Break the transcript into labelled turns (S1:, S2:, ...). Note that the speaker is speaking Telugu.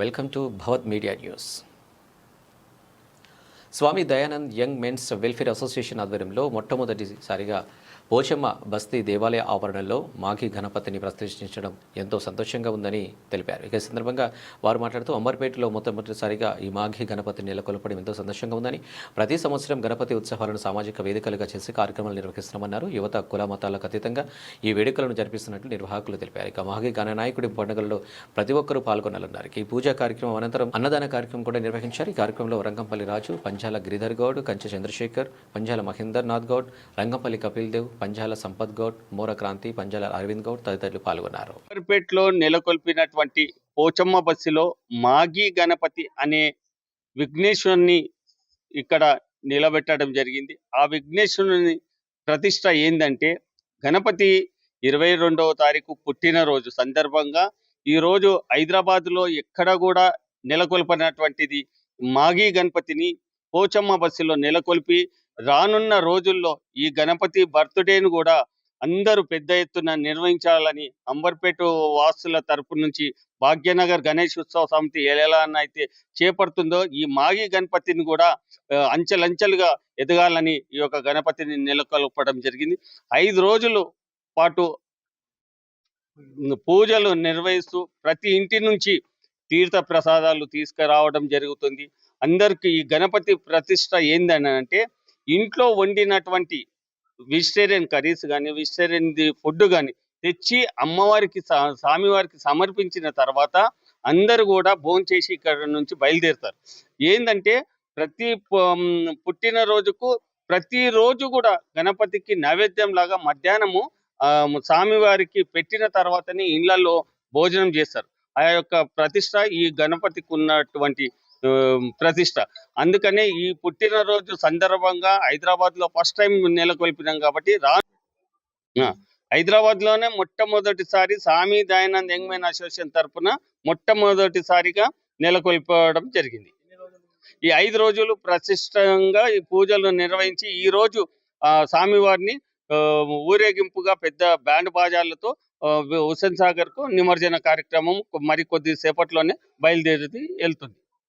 S1: Welcome to Bhavat media news. Swami Dayanand young men's welfare association ఆధ్వర్యంలో మొట్టమొదటిసారిగా పోచమ్మ బస్తీ దేవాలయ ఆవరణలో మాఘి గణపతిని ప్రతిష్ఠించడం ఎంతో సంతోషంగా ఉందని తెలిపారు. ఇక సందర్భంగా వారు మాట్లాడుతూ అంబర్పేటలో మొట్టమొదటిసారిగా ఈ మాఘి గణపతిని నెలకొల్పడం ఎంతో సంతోషంగా ఉందని ప్రతి సంవత్సరం గణపతి ఉత్సవాలను సామాజిక వేదికలుగా చేసి కార్యక్రమాలు నిర్వహిస్తున్నామన్నారు. యువత కుల మతాలకు అతీతంగా ఈ వేడుకలను జరిపిస్తున్నట్లు నిర్వాహకులు తెలిపారు. ఇక మాఘి గణనాయకుడి పండుగల్లో ప్రతి ఒక్కరూ పాల్గొనాలన్నారు. ఈ పూజా కార్యక్రమం అనంతరం అన్నదాన కార్యక్రమం కూడా నిర్వహించారు. ఈ కార్యక్రమంలో రంగంపల్లి రాజు పంజాల గిరిధర్ గౌడ్ కంచె చంద్రశేఖర్ పంజాల మహేందర్ నాథ్ గౌడ్ రంగంపల్లి కపిల్ దేవ్ పంజాల సంపత్ గౌడ్ మోర క్రాంతి పంజాల అరవింద్ గౌడ్ తదితరులు పాల్గొన్నారు.
S2: పేటలో నెలకొల్పినటువంటి పోచమ్మ బస్సులో మాగి గణపతి అనే విఘ్నేశ్వరుని ఇక్కడ నిలబెట్టడం జరిగింది. ఆ విఘ్నేశ్వరుని ప్రతిష్ట ఏంటంటే గణపతి ఇరవై రెండవ తారీఖు పుట్టినరోజు సందర్భంగా ఈ రోజు ఎక్కడ కూడా నెలకొల్పినటువంటిది మాఘీ గణపతిని పోచమ్మ బస్సులో నెలకొల్పి రానున్న రోజుల్లో ఈ గణపతి బర్త్డేను కూడా అందరూ పెద్ద ఎత్తున నిర్వహించాలని అంబర్పేట వాసుల తరపు నుంచి భాగ్యనగర్ గణేష్ ఉత్సవ సమితి ఎలా అయితే చేపడుతుందో ఈ మాగి గణపతిని కూడా అంచెలంచెలుగా ఎదగాలని ఈ యొక్క గణపతిని నెలకొల్పడం జరిగింది. ఐదు రోజులు పాటు పూజలు నిర్వహిస్తూ ప్రతి ఇంటి నుంచి తీర్థ ప్రసాదాలు తీసుకురావడం జరుగుతుంది. అందరికి ఈ గణపతి ప్రతిష్ట ఏందని అంటే ఇంట్లో వండినటువంటి వెజిటేరియన్ కర్రీస్ కానీ వెజిటేరియన్ ఫుడ్ కానీ తెచ్చి అమ్మవారికి స్వామివారికి సమర్పించిన తర్వాత అందరూ కూడా భోంచేసి ఇక్కడ నుంచి బయలుదేరుతారు. ఏంటంటే ప్రతి పుట్టినరోజుకు ప్రతి రోజు కూడా గణపతికి నైవేద్యం లాగా మధ్యాహ్నము స్వామివారికి పెట్టిన తర్వాతనే ఇళ్ళలో భోజనం చేస్తారు. ఆ యొక్క ప్రతిష్ట ఈ గణపతికి ఉన్నటువంటి ప్రతిష్ట. అందుకనే ఈ పుట్టినరోజు సందర్భంగా హైదరాబాద్లో ఫస్ట్ టైం నెలకొల్పినాం కాబట్టి రా హైదరాబాద్లోనే మొట్టమొదటిసారి స్వామి దయానంద్ యంగ్మెన్ అసోసియేషన్ తరపున మొట్టమొదటిసారిగా నెలకొల్పడం జరిగింది. ఈ ఐదు రోజులు ప్రతిష్టంగా ఈ పూజలు నిర్వహించి ఈ రోజు ఆ, స్వామివారిని ఊరేగింపుగా పెద్ద బ్యాండ్ బాజాలతో హుస్సేన్ సాగర్కు నిమజ్జన కార్యక్రమం మరికొద్ది సేపట్లోనే బయలుదేరి వెళ్తుంది.